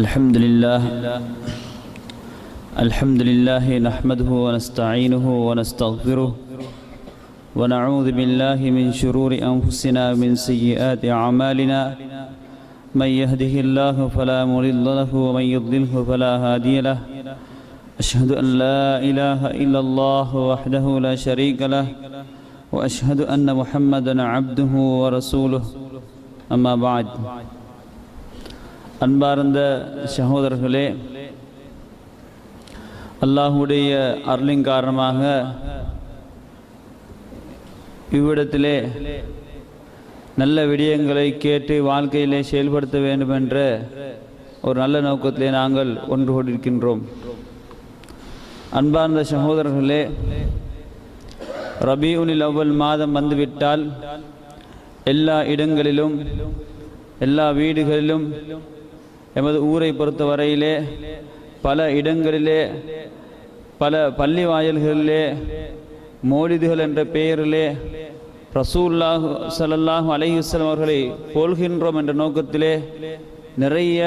الحمد لله الحمد لله نحمده ونستعينه ونستغفره ونعوذ بالله من شرور أنفسنا ومن سيئات أعمالنا. من يهده الله فلا مضل له ومن يضلله فلا هادي له. أشهد أن لا إله إلا الله وحده لا شريك له وأشهد أن محمدا عبده ورسوله. أما بعد அன்பார்ந்த சகோதரர்களே அல்லாஹுடைய அருளின் காரணமாக இவ்விடத்திலே நல்ல விடயங்களை கேட்டு வாழ்க்கையிலே செயல்படுத்த வேண்டும் என்ற ஒரு நல்ல நோக்கத்திலே நாங்கள் ஒன்று கொண்டிருக்கின்றோம். அன்பார்ந்த சகோதரர்களே ரபியுனில் அவ்வல் மாதம் வந்துவிட்டால் எல்லா இடங்களிலும் எல்லா வீடுகளிலும் எமது ஊரை பொறுத்த வரையிலே பல இடங்களிலே பல பள்ளி வாயல்களிலே மோலிதுகள் என்ற பெயரிலே ரசூல்லாஹு ஸல்லல்லாஹு அலைஹி அவர்களை போல்கின்றோம் என்ற நோக்கத்திலே நிறைய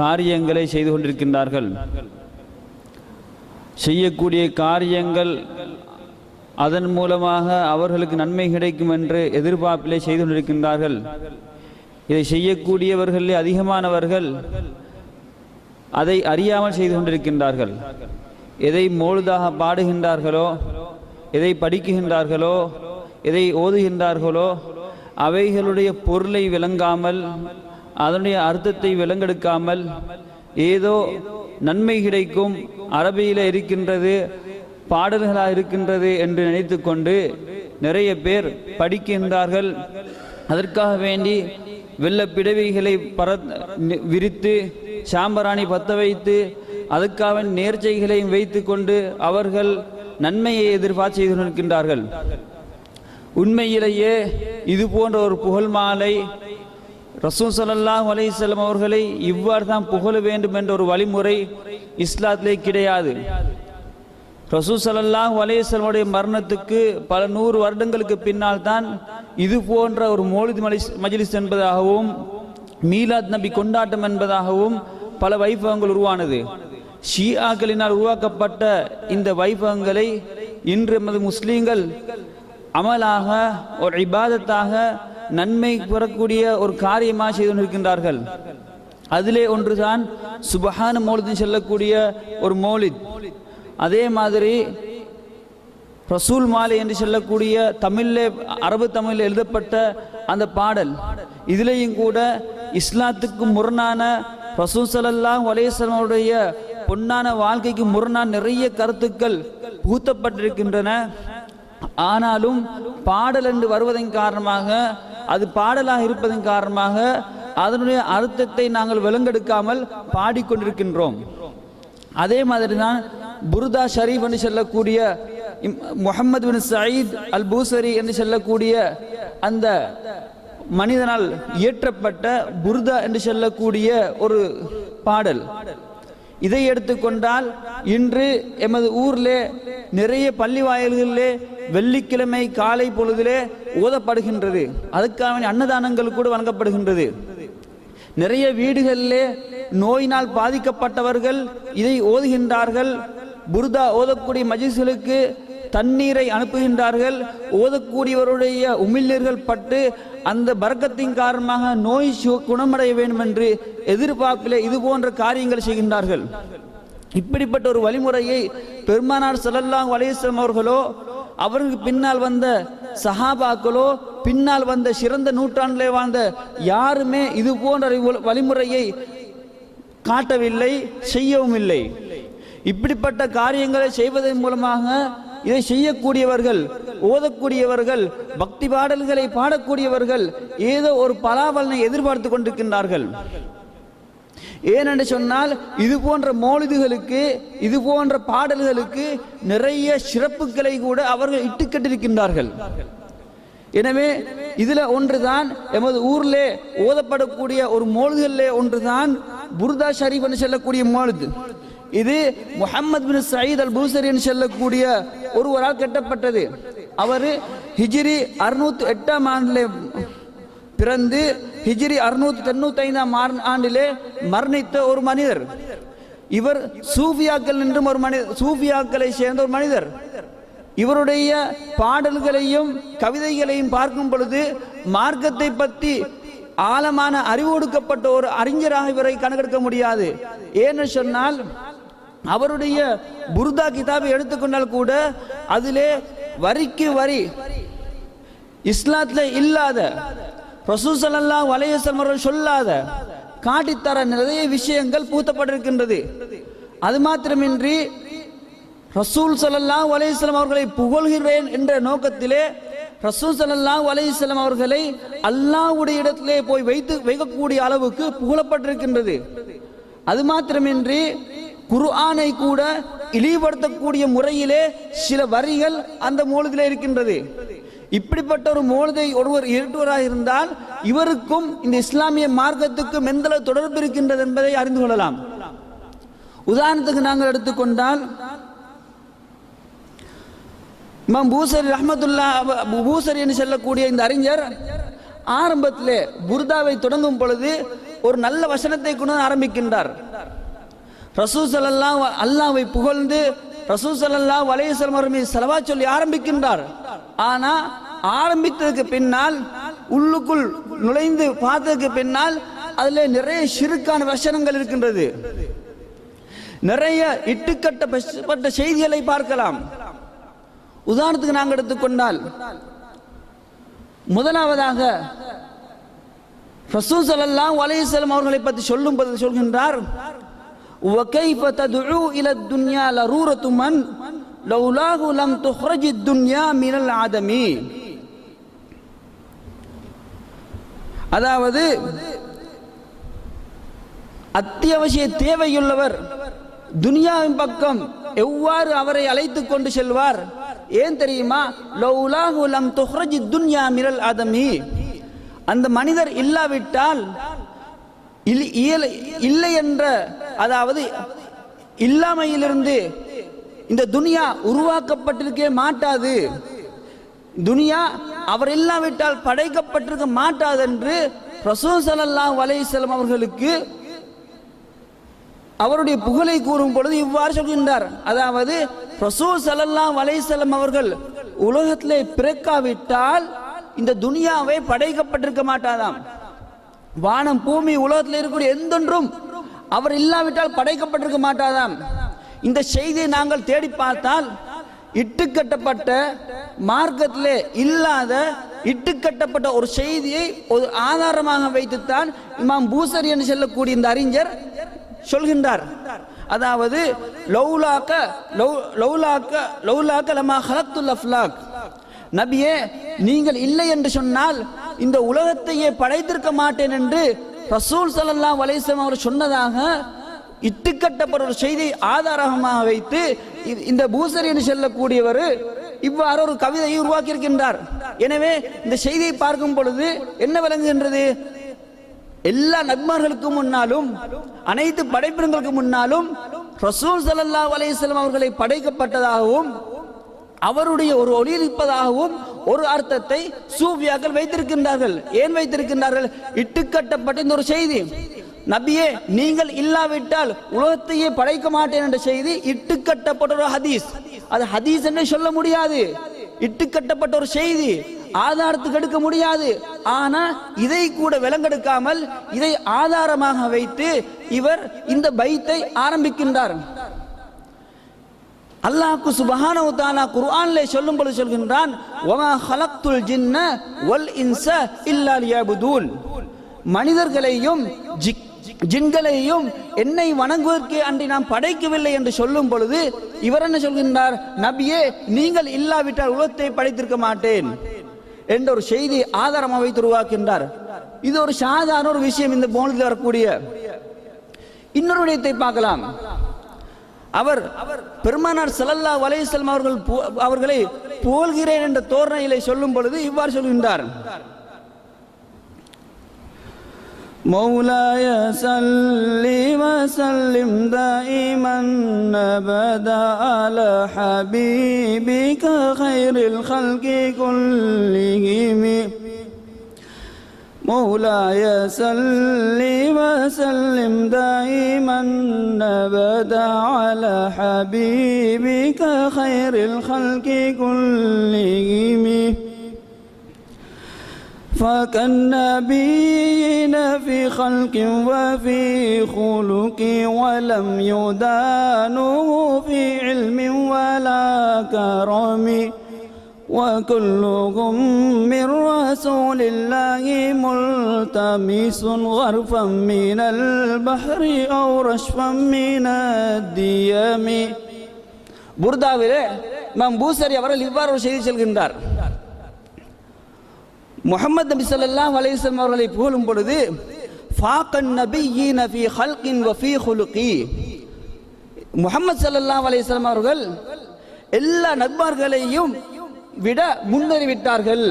காரியங்களை செய்து கொண்டிருக்கின்றார்கள். செய்யக்கூடிய காரியங்கள் அதன் மூலமாக அவர்களுக்கு நன்மை கிடைக்கும் என்று எதிர்பார்ப்பிலே செய்து கொண்டிருக்கின்றார்கள். இதை செய்யக்கூடியவர்களே அதிகமானவர்கள் அதை அறியாமல் செய்து கொண்டிருக்கின்றார்கள். எதை மோழுதாக பாடுகின்றார்களோ எதை படிக்குகின்றார்களோ எதை ஓதுகின்றார்களோ அவைகளுடைய பொருளை விளங்காமல் அதனுடைய அர்த்தத்தை விளங்கெடுக்காமல் ஏதோ நன்மை கிடைக்கும் அரபியில் இருக்கின்றது பாடல்களாக இருக்கின்றது என்று நினைத்து கொண்டு நிறைய பேர் படிக்கின்றார்கள். அதற்காக வேண்டி வெள்ள பிடவைகளை பர விரித்து சாம்பராணி பத்த வைத்து அதுக்காக நேர்ச்சைகளையும் வைத்து கொண்டு அவர்கள் நன்மையை எதிர்பார்த்து செய்து நிற்கின்றார்கள் உண்மையிலேயே இது போன்ற ஒரு புகழ் மாலை ரசூல் சல்லாஹ் அலையம் அவர்களை இவ்வாறு தான் புகழ வேண்டும் என்ற ஒரு வழிமுறை இஸ்லாத்திலே கிடையாது. ரசூல் சல்லாஹ் மரணத்துக்கு பல நூறு வருடங்களுக்கு பின்னால் தான் இது போன்ற ஒரு மோலித் மஜிலிஸ் என்பதாகவும் மீலாத் நபி கொண்டாட்டம் என்பதாகவும் பல வைபவங்கள் உருவானது. ஷியாக்களினால் உருவாக்கப்பட்ட இந்த வைபவங்களை இன்று எமது முஸ்லீம்கள் அமலாக ஒரு இபாதத்தாக நன்மை பெறக்கூடிய ஒரு காரியமாக செய்து கொண்டிருக்கின்றார்கள். அதிலே ஒன்றுதான் சுபஹான மோலிதின் செல்லக்கூடிய ஒரு மோலித். அதே மாதிரி ரசூல் மாலை என்று சொல்லக்கூடிய தமிழில் அரபு தமிழில் எழுதப்பட்ட அந்த பாடல் இதுலேயும் கூட இஸ்லாத்துக்கு முரணான ரசூல் சலல்லாம் வலேசனுடைய பொன்னான வாழ்க்கைக்கு முரணான நிறைய கருத்துக்கள் புகுத்தப்பட்டிருக்கின்றன. ஆனாலும் பாடல் என்று வருவதன் காரணமாக அது பாடலாக இருப்பதன் காரணமாக அதனுடைய அர்த்தத்தை நாங்கள் விலங்கெடுக்காமல் பாடிக்கொண்டிருக்கின்றோம். அதே மாதிரி தான் புருதா ஷரீஃப் என்று சொல்லக்கூடிய முகமது பின் சயீத் அல் பூசரி என்று சொல்லக்கூடிய அந்த மனிதனால் இயற்றப்பட்ட புர்தா என்று சொல்லக்கூடிய ஒரு பாடல். இதை எடுத்துக்கொண்டால் இன்று எமது ஊரிலே நிறைய பள்ளி வாயில்களிலே வெள்ளிக்கிழமை காலை பொழுதிலே ஓதப்படுகின்றது. அதுக்காக அன்னதானங்கள் கூட வழங்கப்படுகின்றது. நிறைய வீடுகளிலே நோயினால் பாதிக்கப்பட்டவர்கள் இதை ஓதுகின்றார்கள். புர்தா ஓதக்கூடிய மஜிசுகளுக்கு தண்ணீரை அனுப்புகின்றார்கள். ஓதக்கூடியவருடைய உமிழ்நீர்கள் பட்டு அந்த பறக்கத்தின் காரணமாக நோய் குணமடைய வேண்டும் என்று எதிர்பார்ப்பில் இது போன்ற காரியங்கள் செய்கின்றார்கள். இப்படிப்பட்ட ஒரு வழிமுறையை பெருமானார் சல்லல்லாஹ் வலையம் அவர்களோ அவருக்கு பின்னால் வந்த சஹாபாக்களோ பின்னால் வந்த சிறந்த நூற்றாண்டிலே வாழ்ந்த யாருமே இது போன்ற வழிமுறையை காட்டவில்லை செய்யவும் இல்லை இப்படிப்பட்ட காரியங்களை செய்வதன் மூலமாக இதை செய்யக்கூடியவர்கள் ஓதக்கூடியவர்கள் பக்தி பாடல்களை பாடக்கூடியவர்கள் ஏதோ ஒரு பலாபலனை எதிர்பார்த்து கொண்டிருக்கின்றார்கள். ஏனென்று சொன்னால் இது போன்ற மோலிதுகளுக்கு இது போன்ற பாடல்களுக்கு நிறைய சிறப்புகளை கூட அவர்கள் இட்டுக்கட்டிருக்கின்றார்கள் எனவே இதுல ஒன்றுதான் எமது ஊர்லே ஓதப்படக்கூடிய ஒரு மோழுதிலே ஒன்றுதான் புர்தா ஷரீப் என்று சொல்லக்கூடிய மோழுது. இது முகமது பின் சயீத் அல் பூசரி என்று சொல்லக்கூடிய ஒருவரால் கட்டப்பட்டது. அவர் ஹிஜிரி அறுநூத்தி எட்டாம் ஆண்டில் பிறந்து ஹிஜிரி அறுநூத்தி தொண்ணூத்தி ஐந்தாம் ஆண்டிலே மரணித்த ஒரு மனிதர். இவர் சூஃபியாக்கள் என்றும் ஒரு மனிதர் சூஃபியாக்களை சேர்ந்த ஒரு மனிதர். இவருடைய பாடல்களையும் கவிதைகளையும் பார்க்கும் பொழுது மார்க்கத்தை பற்றி ஆழமான அறிவு கொடுக்கப்பட்ட ஒரு அறிஞராக இவரை கணக்கெடுக்க முடியாது. ஏன்னு சொன்னால் அவருடைய புர்தா கிதாபை எடுத்துக்கொண்டால் கூட அதிலே வரிக்கு வரி இஸ்லாத்துல இல்லாத ரசூசல்லா வலையசம் அவர்கள் சொல்லாத காட்டித்தர நிறைய விஷயங்கள் பூத்தப்பட்டிருக்கின்றது. அது மாத்திரமின்றி ரசூல் சல்லல்லா அலையம் அவர்களை புகழ்கிறேன் என்ற நோக்கத்திலே ரசூல் சல்லல்லா அலையம் அவர்களை அல்லாவுடைய இடத்திலே போய் வைத்து வைக்கக்கூடிய அளவுக்கு புகழப்பட்டிருக்கின்றது. அது மாத்திரமின்றி குர்ஆனை கூட இழிவுபடுத்தக்கூடிய முறையிலே சில வரிகள் அந்த மூலத்தில் இருக்கின்றது. இப்படிப்பட்ட ஒரு மூலதை ஒருவர் இருட்டுவராக இருந்தால் இவருக்கும் இந்த இஸ்லாமிய மார்க்கத்துக்கும் எந்த தொடர்பு இருக்கின்றது என்பதை அறிந்து கொள்ளலாம். உதாரணத்துக்கு நாங்கள் எடுத்துக்கொண்டால் இமாம் பூசரி ரஹமத்துல்லா பூசரி என்று சொல்லக்கூடிய இந்த அறிஞர் ஆரம்பத்திலே புர்தாவை தொடங்கும் பொழுது ஒரு நல்ல வசனத்தை கொண்டு ஆரம்பிக்கின்றார். ரசூ சல்லா அல்லாவை புகழ்ந்து ரசூ சல்லா வலையசலம் அவர் செலவா சொல்லி ஆரம்பிக்கின்றார். ஆனா ஆரம்பித்ததுக்கு பின்னால் உள்ளுக்குள் நுழைந்து பார்த்ததுக்கு பின்னால் அதுல நிறைய சிறுக்கான வசனங்கள் இருக்கின்றது. நிறைய இட்டுக்கட்டப்பட்ட செய்திகளை பார்க்கலாம். உதாரணத்துக்கு நாங்கள் எடுத்துக்கொண்டால் முதலாவதாக ரசூல் ஸல்லல்லாஹு அலைஹி வஸல்லம் அவர்களை பற்றி சொல்லும் போது சொல்கின்றார் وكيف تدعو الى الدنيا لرورة من لولاه لم تخرج الدنيا من العدم அதாவது அத்தியாவசிய தேவையுள்ளவர் துனியாவின் பக்கம் எவ்வாறு அவரை அழைத்துக் கொண்டு செல்வார் ஏன் தெரியுமா? லௌலாஹு லம் துஹ்ரஜி துன்யா மிரல் அதமி. அந்த மனிதர் இல்லாவிட்டால் இல்லை என்ற அதாவது இல்லாமையிலிருந்து இந்த துனியா உருவாக்கப்பட்டிருக்கே மாட்டாது. துனியா அவர் இல்லாவிட்டால் படைக்கப்பட்டிருக்க மாட்டாது என்று ரசூல் ஸல்லல்லாஹு வலைசலம் அவர்களுக்கு அவருடைய புகழை கூறும் பொழுது இவ்வாறு சொல்கின்றார். அதாவது ரசூ ஸல்லல்லாஹு அலைஹி அவர்கள் உலகத்திலே பிறக்காவிட்டால் இந்த துனியாவை படைக்கப்பட்டிருக்க மாட்டாதாம். வானம் பூமி உலகத்தில் இருக்கக்கூடிய எந்தொன்றும் அவர் இல்லாவிட்டால் படைக்கப்பட்டிருக்க மாட்டாதாம். இந்த செய்தியை நாங்கள் தேடி பார்த்தால் இட்டுக்கட்டப்பட்ட மார்க்கத்திலே இல்லாத இட்டுக்கட்டப்பட்ட ஒரு செய்தியை ஒரு ஆதாரமாக வைத்துத்தான் இமாம் பூசரி என்று சொல்லக்கூடிய இந்த அறிஞர் சொல்கின்றார். அதாவது லௌலாக்க லௌ- லௌலாக்க லௌலாக்க லமா ஹலத்துல் அஃப்லாக். நபியே நீங்கள் இல்லை என்று சொன்னால் இந்த உலகத்தையே படைத்திருக்க மாட்டேன் என்று ரசூல் ஸல்லல்லாஹு வலைசம் அவர் சொன்னதாக இட்டுக்கட்டப்பட்ட ஒரு செய்தியை ஆதாரமாக வைத்து இந்த பூசரி என்று சொல்லக்கூடியவர் இவ்வாறு ஒரு கவிதையை உருவாக்கியிருக்கின்றார். எனவே இந்த செய்தியை பார்க்கும் பொழுது என்ன விளங்குகின்றது? எல்லா நக்மார்களுக்கு முன்னாலும் அனைத்து படைப்பினங்களுக்கு முன்னாலும் ரசூல் சல்லா அலையம் அவர்களை படைக்கப்பட்டதாகவும் அவருடைய ஒரு ஒளி இருப்பதாகவும் ஒரு அர்த்தத்தை சூஃபியாக்கள் வைத்திருக்கின்றார்கள். ஏன் வைத்திருக்கின்றார்கள்? இட்டுக்கட்டப்பட்ட இந்த ஒரு செய்தி. நபியே நீங்கள் இல்லாவிட்டால் உலகத்தையே படைக்க மாட்டேன் என்ற செய்தி இட்டுக்கட்டப்பட்ட ஒரு ஹதீஸ். அது ஹதீஸ் என்று சொல்ல முடியாது. இட்டுக்கட்டப்பட்ட ஒரு செய்தி. ஆதாரத்துக்கு எடுக்க முடியாது. ஆனா இதை கூட விலங்கெடுக்காமல் இதை ஆதாரமாக வைத்து இவர் இந்த பைத்தை ஆரம்பிக்கின்றார். அல்லாஹ்க்கு சுபஹானஹு தஆலா குர்ஆனிலே சொல்லும் பொழுது சொல்கின்றான் வமா ஹலக்துல் ஜின்ன வல் இன்ஸ இல்லா லியபுதூன். மனிதர்களையும் ஜிக்- ஜின்களையும் என்னை வணங்குவதற்கு அன்றி நாம் படைக்கவில்லை என்று சொல்லும் பொழுது இவர் என்ன சொல்கின்றார் நபியே நீங்கள் இல்லாவிட்டால் உலகத்தை படைத்திருக்க மாட்டேன். என்ற ஒரு செய்தி ஆதாரமாக வைத்து உருவாக்கின்றார். இது ஒரு சாதாரண ஒரு விஷயம் இந்த போனத்தில் வரக்கூடிய. இன்னொரு விடயத்தை பார்க்கலாம். அவர் பெருமானார் ஸல்லல்லாஹு அலைஹி அவர்கள் அவர்களை போல்கிறேன் என்ற தோரணையிலே சொல்லும் பொழுது இவ்வாறு சொல்கின்றார். مولاي صل وسلم دائما أبدا على حبيبك خير الخلق كلهم. مولاي صل وسلم دائما أبدا على حبيبك خير الخلق كلهم. فكالنبيين في خلق وفي خلق ولم يدانوه في علم ولا كرم. وكلهم من رسول الله ملتمس غرفا من البحر أو رشفا من الديم. برداويلة منبوسر يبرل إبارو شيء شلقندار. முகமது நபி ஸல்லல்லாஹு அலைஹி அவர்களை புகழும் பொழுது ஃபாக்கன் நபி ஈ நபி ஹல்கின் வஃபி ஃபீ ஹுலுகி. முகமது ஸல்லல்லாஹு அலைஹி அவர்கள் எல்லா நபிமார்களையும் விட முன்னேறிவிட்டார்கள்.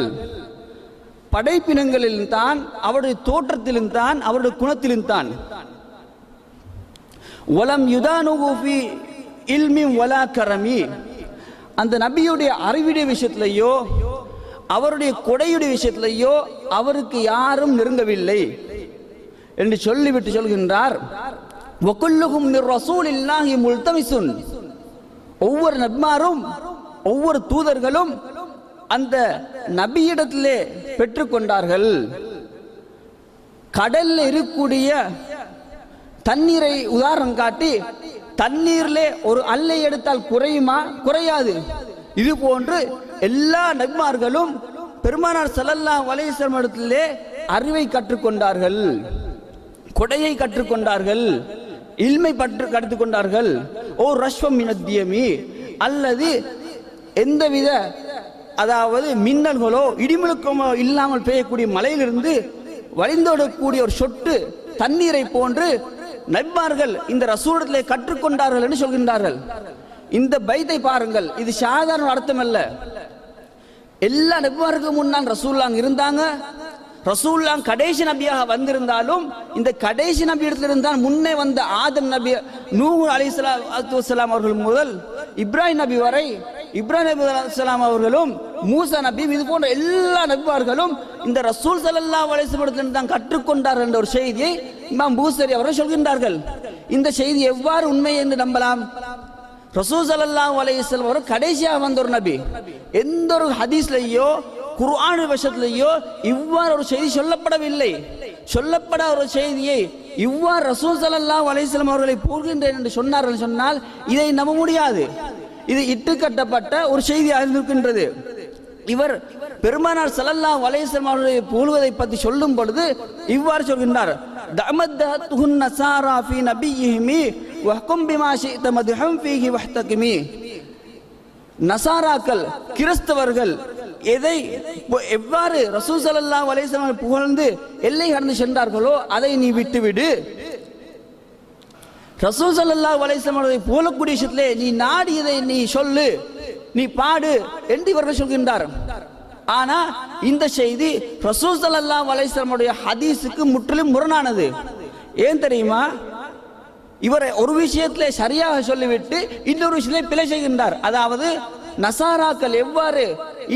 படைப்பினங்களிலும் தான் அவருடைய தோற்றத்திலும் தான் அவருடைய குணத்திலும் தான். ஒலம் யுதானுகு இல்மி ஒலா வலா கரமி. அந்த நபியுடைய அறிவுடைய விஷயத்திலேயோ அவருடைய கொடையுடைய விஷயத்திலேயோ அவருக்கு யாரும் நெருங்கவில்லை என்று சொல்லிவிட்டு சொல்கின்றார். வகுல்லுகும் ரசூல் இல்லாஹி முல்தமிசுன். ஒவ்வொரு நபிமாரும் ஒவ்வொரு தூதர்களும் அந்த நபியிடத்திலே பெற்றுக்கொண்டார்கள். கடல்ல இருக்கக்கூடிய தண்ணீரை உதாரணம் காட்டி தண்ணீர்ல ஒரு அல்லை எடுத்தால் குறையுமா? குறையாது. இது போன்று எல்லா நபிமார்களும் பெருமானார் ஸல்லல்லாஹு அலைஹி இடத்திலே அறிவை கற்றுக்கொண்டார்கள். கொடையை கற்றுக்கொண்டார்கள். இல்மை பற்று கற்றுக்கொண்டார்கள். ஓ ரஷ்வம் இனத்தியமி அல்லது எந்தவித அதாவது மின்னல்களோ இடிமுழுக்கமோ இல்லாமல் பெய்யக்கூடிய மலையிலிருந்து வழிந்தோடக்கூடிய ஒரு சொட்டு தண்ணீரை போன்று நபிமார்கள் இந்த ரசூடத்திலே கற்றுக்கொண்டார்கள் என்று சொல்கின்றார்கள். இந்த பைத்தை பாருங்கள். இது சாதாரண அர்த்தம் அல்ல. எல்லா நபிமாருக்கு முன்னால் ரசூல்லாங் இருந்தாங்க. ரசூல்லாங் கடைசி நபியாக வந்திருந்தாலும் இந்த கடைசி நபி இடத்துல இருந்தால் முன்னே வந்த ஆதம் நபி நூஹு அலிஸ்லாம் அவர்கள் முதல் இப்ராஹிம் நபி வரை இப்ராஹிம் நபி அலைஹிஸ்ஸலாம் அவர்களும் மூசா நபி இது போன்ற எல்லா நபிமார்களும் இந்த ரசூல் ஸல்லல்லாஹு அலைஹி தான் கற்றுக்கொண்டார் என்ற ஒரு செய்தியை இமாம் பூசரி அவர்கள் சொல்கின்றார்கள். இந்த செய்தி எவ்வாறு உண்மை என்று நம்பலாம்? ரசூல் ஸல்லல்லாஹு அலைஹி அவர் கடைசியாக வந்த ஒரு நபி. எந்த ஒரு ஹதீஸ்லையோ குர்ஆன் விஷயத்திலேயோ இவ்வாறு ஒரு செய்தி சொல்லப்படவில்லை. சொல்லப்பட ஒரு செய்தியை இவ்வாறு ரசூல் ஸல்லல்லாஹு அவர்களை போகின்றேன் என்று சொன்னார்கள் சொன்னால் இதை நம்ப முடியாது. இது இட்டு கட்டப்பட்ட ஒரு செய்தியாக இருக்கின்றது இவர் பெருமானார் ஸல்லல்லாஹு அலைஹி வஸல்லம் அவர்களை புகழ்வதை பற்றி சொல்லும் பொழுது இவ்வாறு சொல்கின்றார். தமத்தஹுன் நசாரா ஃபீ நபியிஹிமி வஹ்கும் பிமா ஷி'த ஃபீஹி வஹ்தகிமி. நசாராக்கள் கிறிஸ்தவர்கள் எதை எவ்வாறு ரசூல் ஸல்லல்லாஹு அலைஹி புகழ்ந்து எல்லை கடந்து சென்றார்களோ அதை நீ விட்டுவிடு. ரசூல் ஸல்லல்லாஹு அலைஹி அவர்களை புகழக்கூடிய விஷயத்திலே நீ நாடியதை நீ சொல்லு. நீ பாடு என்று இவர்கள் சொல்கின்றார். ஆனா இந்த செய்தி ரசூசல் அல்லா அலைஹி ஹதீஸுக்கு முற்றிலும் முரணானது. ஏன் தெரியுமா? இவரை ஒரு விஷயத்திலே சரியாக சொல்லிவிட்டு இன்னொரு விஷயத்திலே பிழை செய்கின்றார். அதாவது நசாராக்கள் எவ்வாறு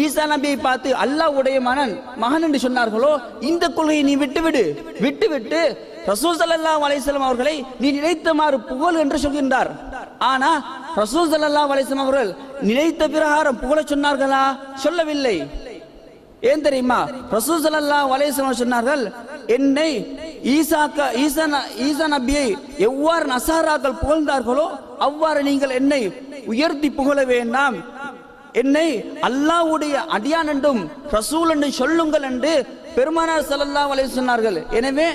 ஈசா நபியை பார்த்து அல்லாஹ் உடைய மகன் மகன் என்று சொன்னார்களோ இந்த கொள்கையை நீ விட்டுவிடு. விட்டுவிட்டு ரசூல் ஸல்லல்லாஹு அலைஹி அவர்களை நீ நினைத்தமாறு புகழ் என்று சொல்கின்றார். ஆனா ரசூல் சல்லா அலைஹி அவர்கள் நினைத்த பிரகாரம் புகழச் சொன்னார்களா? சொல்லவில்லை. ஏன் தெரியுமா? ரசூல் சல்லா அலைஹி சொன்னார்கள் என்னை ஈசாக்க ஈசா ஈசா நபியை எவ்வாறு நசாராக்கள் புகழ்ந்தார்களோ அவ்வாறு நீங்கள் என்னை உயர்த்தி புகழ வேண்டாம். என்னை அல்லாஹ்வுடைய அடியான் என்றும் ரசூல் என்று சொல்லுங்கள் என்று பெருமானார் சல்லா அலைஹி சொன்னார்கள். எனவே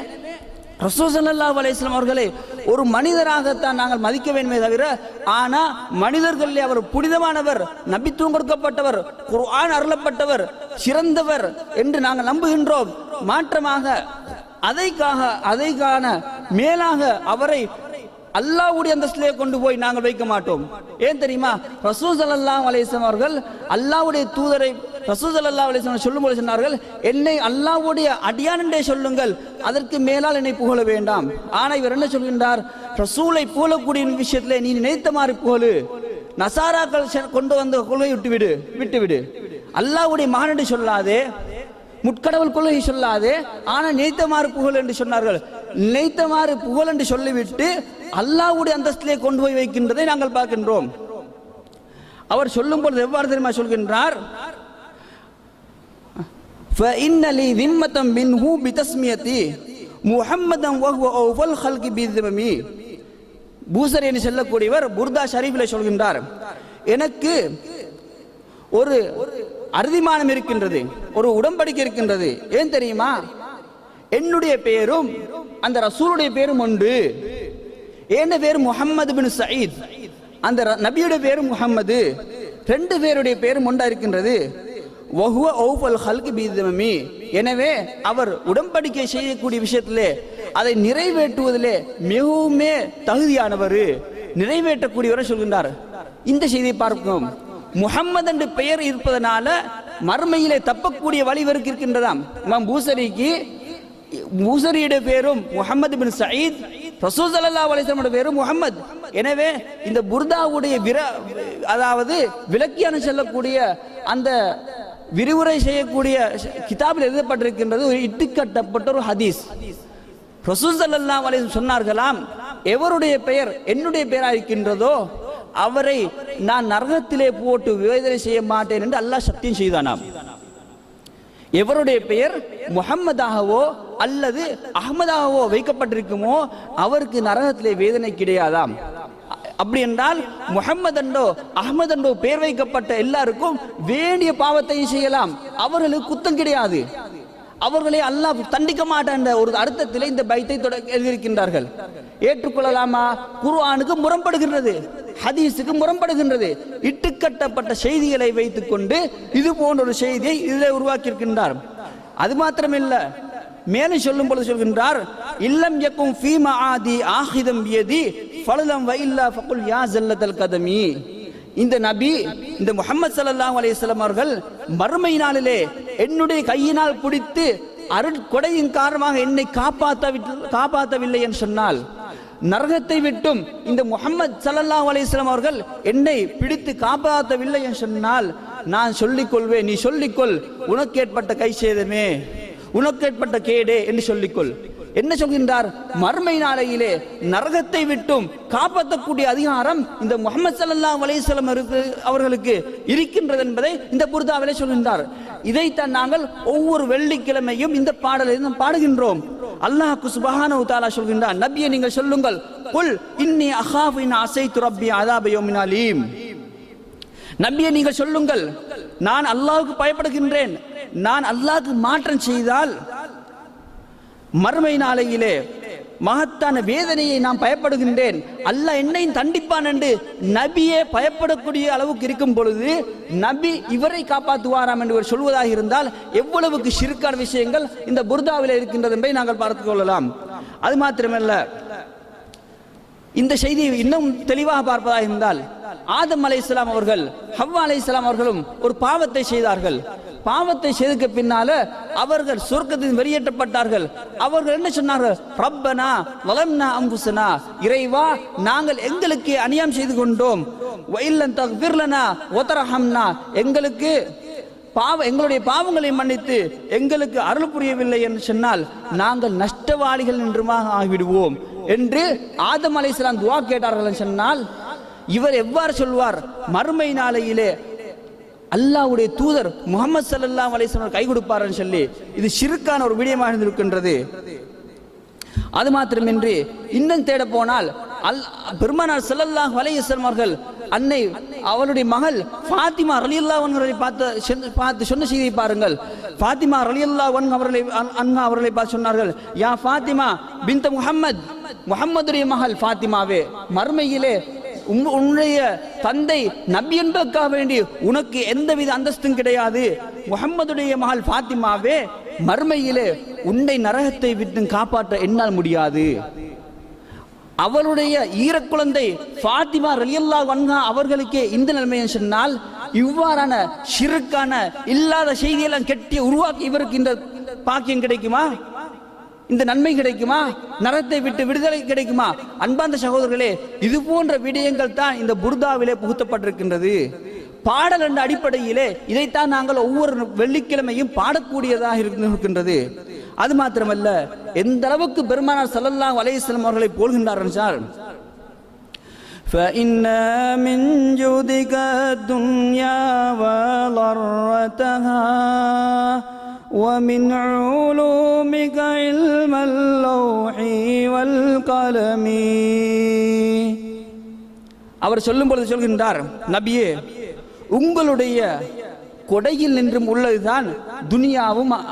ரசூல் ஸல்லல்லாஹு அவர்களே ஒரு மனிதராகத்தான் நாங்கள் மதிக்க வேண்டுமே தவிர ஆனா மனிதர்களே அவர் புனிதமானவர் நபித்துவம் கொடுக்கப்பட்டவர் குர்ஆன் அருளப்பட்டவர் சிறந்தவர் என்று நாங்கள் நம்புகின்றோம். மாற்றமாக அதைக்காக அதைக்கான மேலாக அவரை அல்லாஹ்வுடைய அந்தஸ்திலே கொண்டு போய் நாங்கள் வைக்க மாட்டோம். ஏன் தெரியுமா? ரசூல் ஸல்லல்லாஹு அலைஹி அவர்கள் அல்லாஹ்வுடைய தூதரை ரசூல் ஸல்லல்லாஹு அலைஹி சொல்லும் சொல்லும்போது சொன்னார்கள் என்னை அல்லாவுடைய அடியானண்டே சொல்லுங்கள் அதற்கு மேலால் என்னை புகழ வேண்டாம். ஆனால் இவர் என்ன சொல்கின்றார்? ரசூலை புகழக்கூடிய விஷயத்தில் நீ நினைத்த மாதிரி புகழு. நசாராக்கள் செ- கொண்டு வந்த கொள்கை விட்டுவிடு விட்டுவிடு அல்லாஹ்வுடைய மகன் சொல்லாதே முட்கடவுள் கொள்கை சொல்லாதே ஆனால் நினைத்தமாறு புகழ் என்று சொன்னார்கள். நினைத்தமாறு புகழ் என்று சொல்லிவிட்டு அல்லாஹ்வுடைய அந்தஸ்திலே கொண்டு போய் வைக்கின்றதை நாங்கள் பார்க்கின்றோம் அவர் சொல்லும் பொழுது எவ்வாறு தெரியுமா சொல்கின்றார் فإن لي ذمة منه بتسميتي محمدا وهو أوفى الخلق بذممي பூசரி என்று சொல்லக்கூடியவர் புர்தா ஷரீஃபில் சொல்கின்றார் எனக்கு ஒரு அறுதிமானம் இருக்கின்றது ஒரு உடன்படிக்கை இருக்கின்றது ஏன் தெரியுமா என்னுடைய பெயரும் அந்த ரசூலுடைய பேரும் ஒன்று என்ன பேர் முகம்மது பின் சயீத்? அந்த ர- நபியுடைய பேரும் முகம்மது ரெண்டு பேருடைய பேரும் ஒன்றா இருக்கின்றது. வஹுவ ஓஃபல் ஹல்கி பீதமி. எனவே அவர் உடன்படிக்கை செய்யக்கூடிய விஷயத்திலே அதை நிறைவேற்றுவதிலே மிகவுமே தகுதியானவர். நிறைவேற்றக்கூடியவரை சொல்கின்றார். இந்த செய்தியை பார்க்கும். முகம்மது என்று பெயர் இருப்பதனால மறுமையிலே தப்பக்கூடிய வழிவருக்கு இருக்கின்றதாம். இமாம் பூசரிக்கு பூசரியுடைய பேரும் முகமது பின் சயீத் ரசூல் ஸல்லல்லாஹு அலைஹி வஸல்லம் பேரும் எனவே இந்த புர்தாவுடைய விர அதாவது விளக்கியான செல்லக்கூடிய அந்த விரிவுரை செய்யக்கூடிய கிதாபில் எழுதப்பட்டிருக்கின்றது ஒரு இட்டுக்கட்டப்பட்ட ஒரு ஹதீஸ். ரசூல் ஸல்லல்லாஹு அலைஹி சொன்னார்களாம் எவருடைய பெயர் என்னுடைய பெயராக இருக்கின்றதோ அவரை நான் நரகத்திலே போட்டு வேதனை செய்ய மாட்டேன் என்று அல்லாஹ் சத்தியம் செய்தானாம். எவருடைய பெயர்? முகம்மதாகவோ அல்லது அகமதாகவோ வைக்கப்பட்டிருக்குமோ அவருக்கு நரகத்திலே வேதனை கிடையாதாம். அப்படி என்றால் முகம்மதண்டோ அகமதண்டோ பெயர் வைக்கப்பட்ட எல்லாருக்கும் வேண்டிய பாவத்தையும் செய்யலாம். அவர்களுக்கு குத்தம் கிடையாது. அவர்களை அல்லாஹ் தண்டிக்க மாட்டான் என்ற ஒரு அர்த்தத்தில் இந்த பைத்தை எழுதியிருக்கின்றார்கள். ஏற்றுக்கொள்ளலாமா? குர்ஆனுக்கு முரண்படுகின்றது ஹதீஸுக்கு முரண்படுகின்றது. இட்டுக்கட்டப்பட்ட செய்திகளை வைத்துக்கொண்டு இது போன்ற ஒரு செய்தியை இதில் உருவாக்கியிருக்கின்றார். அது மாத்திரமில்ல மேலும் சொல்லும் பொழுது சொல்கின்றார் இல்லம் எக்கும் ஃபீமா ஆதி ஆஹிதம் வியதி ஃபலலம் வைல்லா ஃபகுல் யா ஜல்லதல் கதமி. இந்த நபி இந்த முஹம்மது ஸல்லல்லாஹு அலையம் அவர்கள் மறுமை நாளிலே என்னுடைய கையினால் பிடித்து அருட்கொடையின் காரணமாக என்னை காப்பாற்ற காப்பாற்றவில்லை என்று சொன்னால் நரகத்தை விட்டும் இந்த முகமது சல்லல்லா அலிஸ்லாம் அவர்கள் என்னை பிடித்து காப்பாற்றவில்லை என்று சொன்னால் நான் சொல்லிக் கொள்வேன் நீ சொல்லிக்கொள். உனக்கு ஏற்பட்ட கை சேதமே. உனக்கு ஏற்பட்ட கேடே என்று சொல்லிக்கொள். என்ன சொல்கின்றார்? மர்மை நாளையிலே நரகத்தை விட்டும் காப்பாற்றக்கூடிய அதிகாரம் இந்த முகமது சல்லா அலைஹி அவர்களுக்கு இருக்கின்றது என்பதை இந்த புர்தாவிலே சொல்கின்றார். இதைத்தான் நாங்கள் ஒவ்வொரு வெள்ளிக்கிழமையும் இந்த பாடலை நாம் பாடுகின்றோம். அல்லாஹ்க்கு சுபஹானஹு தஆலா சொல்கின்றான் நபியே நீங்கள் சொல்லுங்கள் குல் இன்னி அகாஃபு இன் அஸைத்து ரப்பி அஸாப யௌமின் அலீம். நபியை நீங்கள் சொல்லுங்கள் நான் அல்லாஹ்வுக்கு பயப்படுகின்றேன் நான் அல்லாஹ்வுக்கு மாற்றம் செய்தால் மறுமை நாளையிலே மகத்தான வேதனையை நான் பயப்படுகின்றேன். அல்ல என்னையும் தண்டிப்பான் என்று நபியே பயப்படக்கூடிய அளவுக்கு இருக்கும் பொழுது நபி இவரை காப்பாற்றுவாராம் என்று இவர் சொல்வதாக இருந்தால் எவ்வளவுக்கு சிறுக்கான விஷயங்கள் இந்த புர்தாவில் இருக்கின்றது என்பதை நாங்கள் பார்த்து கொள்ளலாம். அது மாத்திரமல்ல இந்த செய்தியை இன்னும் தெளிவாக பார்ப்பதாக இருந்தால் ஆதம் அலை இஸ்லாம் அவர்கள் ஹவ்வா அலை இஸ்லாம் அவர்களும் ஒரு பாவத்தை செய்தார்கள். பாவத்தை செய்ததுக்கு பின்னால அவர்கள் சொர்க்கத்தில் வெளியேற்றப்பட்டார்கள். அவர்கள் என்ன சொன்னார்கள்? ரப்பனா வலம்னா அம்புசனா. இறைவா நாங்கள் எங்களுக்கு அநியாயம் செய்து கொண்டோம். வயல்லன் தக்ஃபிர்லனா ஒத்தரஹம்னா எங்களுக்கு பாவ எங்களுடைய பாவங்களை மன்னித்து எங்களுக்கு அருள் புரியவில்லை என்று சொன்னால் நாங்கள் நஷ்டவாளிகள் என்றுமாக ஆகிவிடுவோம்? என்று ஆதம் அலை துவா கேட்டார்கள் என்று சொன்னால் இவர் எவ்வாறு சொல்வார்? மறுமை நாளையிலே அல்லாஹ்வுடைய தூதர் முகமது ஸல்லல்லாஹு அலைஹி கை கொடுப்பார்னு சொல்லி இது சிறுக்கான ஒரு விடயமாக இருக்கின்றது அது மாத்திரமின்றி இன்னும் தேட போனால் அல் பெருமானார் செல்லல்லாஹ் அலைஹி அவர்கள் அன்னை அவளுடைய மகள் ஃபாத்திமா ரலியல்லாஹு அன்ஹரை பார்த்து பார்த்து சொன்ன செய்தியை பாருங்கள். ஃபாத்திமா ரலியல்லாஹு ஒன் அவர்களை அன்- அன்ஹா அவர்களை பார்த்து சொன்னார்கள் யா ஃபாத்திமா பின்த முஹம்மத் முகம்மதுடைய மகள் ஃபாத்திமாவே மர்மையிலே உன்னுடைய தந்தை நபி என்பதற்காக வேண்டி உனக்கு எந்தவித அந்தஸ்தும் கிடையாது. முகம்மதுடைய மகள் ஃபாத்திமாவே மர்மையிலே உன்னை நரகத்தை விட்டு காப்பாற்ற என்னால் முடியாது. அவளுடைய ஈரக்குழந்தை ஃபாத்திமா ரலியல்லா அன்ஹா அவர்களுக்கே இந்த நிலைமையை சொன்னால் இவ்வாறான சிறுக்கான இல்லாத செய்தியெல்லாம் கெட்டி உருவாக்கி இவருக்கு இந்த பாக்கியம் கிடைக்குமா? இந்த நன்மை கிடைக்குமா நரத்தை விட்டு விடுதலை கிடைக்குமா அன்பார்ந்த சகோதரர்களே இது போன்ற விடயங்கள் தான் இந்த புர்தாவிலே புகுத்தப்பட்டிருக்கின்றது பாடல் என்ற அடிப்படையிலே இதைத்தான் நாங்கள் ஒவ்வொரு வெள்ளிக்கிழமையும் பாடக்கூடியதாக இருக்கு- இருக்கின்றது அது மாத்திரமல்ல எந்த அளவுக்கு பெருமானார் ஸல்லல்லாஹு அலைஹி வஸல்லம் அவர்களை போல்கின்றார் என்றால் فإن من جودك الدنيا وضرتها ومن علومك علم اللوح والقلم அவர் சொல்லும் பொழுது சொல்கின்றார் நபியே உங்களுடைய கொடையில் நின்றும் உள்ளதுதான் துனியாவும் ஆ-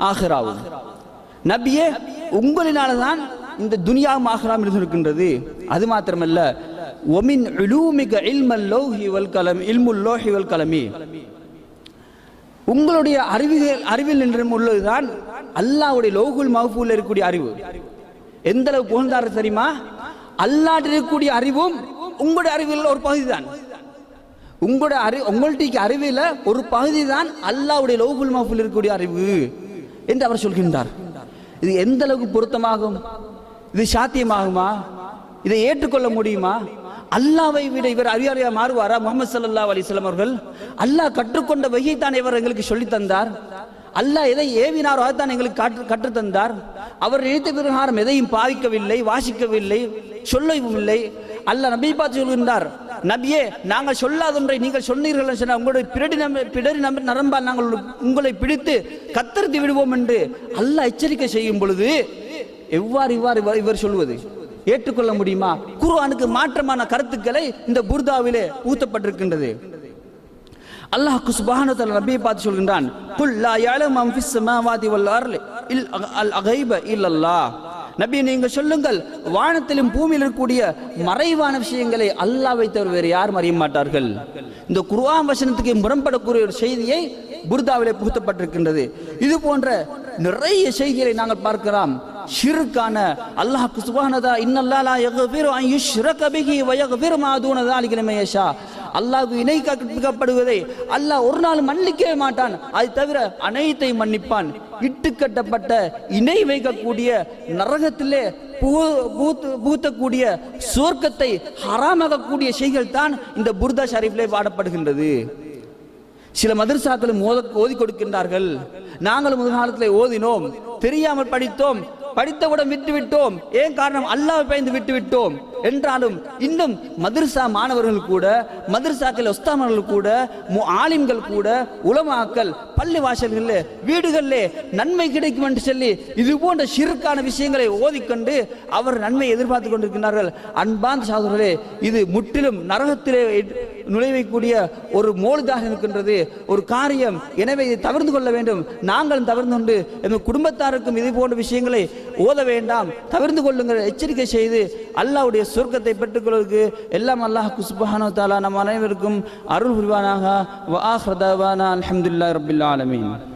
ஆகிராவும் நபியே உங்களினால்தான் இந்த துனியாவும் ஆகிராம் இருக்கின்றது அது மாத்திரமல்ல ஒமின் இலூமிக இல்மல் லோஹி வல் கலம் இல்முல் லோஹி வல் கலமி உங்களுடைய அறிவுகள் அறிவில் நின்றும் உள்ளதுதான் அல்லாவுடைய லோகுல் மஹ்பூல் இருக்கக்கூடிய அறிவு. எந்த அளவு புகழ்ந்தாரு தெரியுமா? அல்லாஹ் இருக்கக்கூடிய அறிவும் உங்களுடைய அறிவில் ஒரு பகுதி தான் உங்களுடைய அறி உங்கள்ட்ட அறிவில் ஒரு பகுதி தான் அல்லாவுடைய லோகுல் மஹ்பூல் இருக்கக்கூடிய அறிவு என்று அவர் சொல்கின்றார். இது எந்த அளவுக்கு பொருத்தமாகும்? இது சாத்தியமாகுமா? இதை ஏற்றுக்கொள்ள முடியுமா? அல்லாவை விட இவர் அறியாரியா மாறுவாரா? முகமது சல்லா அலிஸ்லாம் அவர்கள் அல்லாஹ் கற்றுக்கொண்ட வகையை தான் இவர் எங்களுக்கு சொல்லித் தந்தார். அல்லாஹ் எதை ஏவினாரோ அதைத்தான் எங்களுக்கு காற்று கற்றுத் தந்தார். அவர் நினைத்த பிரகாரம் எதையும் பாவிக்கவில்லை வாசிக்கவில்லை சொல்லவும் இல்லை அல்லாஹ் நபி பார்த்து சொல்கின்றார் நபியே நாங்கள் சொல்லாதொன்றை நீங்கள் சொன்னீர்கள் சொன்னால் உங்களுடைய பிறடி நம்ப பிடரி நம்ப நரம்பால் நாங்கள் உங்களை பிடித்து கத்தரித்து விடுவோம் என்று அல்லாஹ் எச்சரிக்கை செய்யும் பொழுது எவ்வாறு இவ்வாறு இவர் சொல்வது? ஏற்றுக்கொள்ள முடியுமா? குர்ஆனுக்கு மாற்றமான கருத்துக்களை இந்த புர்தாவிலே ஊத்தப்பட்டிருக்கின்றது அல்லாஹ் சுப்ஹானஹு தஆலா நபியை பார்த்து சொல்கின்றான் குல் லா யஅலமு மன் ஃபிஸ் ஸமாவாதி வல் அர்லி இல் அல் அகைப இல்லல்லாஹ். நபி நீங்க சொல்லுங்கள் வானத்திலும் பூமியில் இருக்கக்கூடிய மறைவான விஷயங்களை அல்லாஹ் தவிர வேறு யாரும் அறிய மாட்டார்கள். இந்த குர்ஆன் வசனத்துக்கு முரண்படக்கூடிய ஒரு செய்தியை புர்தாவிலே புகுத்தப்பட்டிருக்கின்றது. இது போன்ற நிறைய செய்திகளை நாங்கள் பார்க்கலாம் ஷிருக்கான அல்லாஹ் சுப்ஹானதா இன்னல்லாஹ் லா யக்ஃபிரு அன் யுஷ்ரக பிஹி வ யக்ஃபிரு மா தூன ذلك لمن يشاء அல்லாஹ்வுக்கு இணை கற்பிக்கப்படுவதை அல்லாஹ் ஒரு நாள் மன்னிக்கவே மாட்டான் அது தவிர அனைத்தையும் மன்னிப்பான் இட்டு கட்டப்பட்ட இணை வைக்கக்கூடிய நரகத்திலே புகு- பூத்து- பூத்தக்கூடிய சுவர்க்கத்தை ஹராமாகக்கூடிய செய்கள் தான் இந்த புர்தா ஷரீஃபிலே பாடப்படுகின்றது சில மதரசாக்களும் ஓத ஓதி கொடுக்கின்றார்கள் நாங்களும் முதல் காலத்தில் ஓதினோம் தெரியாமல் படித்தோம் படித்தவுடன் விட்டு விட்டோம் ஏன் காரணம்? அல்லாஹ் பயந்து விட்டு விட்டோம் என்றாலும் இன்னும் மதுரசா மாணவர்கள் கூட மதுரசாக்கள் ஒஸ்தாமர்கள் கூட ஆலிம்கள் கூட உலமாக்கள் பள்ளி வாசல்களில் வீடுகளிலே நன்மை கிடைக்கும் என்று சொல்லி இது போன்ற சிறுக்கான விஷயங்களை ஓதிக்கொண்டு அவர் நன்மை எதிர்பார்த்து கொண்டிருக்கிறார்கள். அன்பான் சாதர்களே இது முற்றிலும் நரகத்திலே நுழைவைக்கூடிய ஒரு மோழுதாக இருக்கின்றது ஒரு காரியம். எனவே இதை தவிர்த்து கொள்ள வேண்டும். நாங்களும் தவிர்த்து கொண்டு எங்கள் குடும்பத்தாருக்கும் இது போன்ற விஷயங்களை ஓத வேண்டாம். தவிர்த்து கொள்ளுங்கள் எச்சரிக்கை செய்து அல்லாவுடைய சொர்க்கத்தை பெற்றுக்கொள்வதற்கு எல்லாம் அல்லாஹ் குசுபஹானோ தாலா நம் அனைவருக்கும் அருள் புரிவானாக. வ ஆஹிரு தஅவானா ஆலமீன்.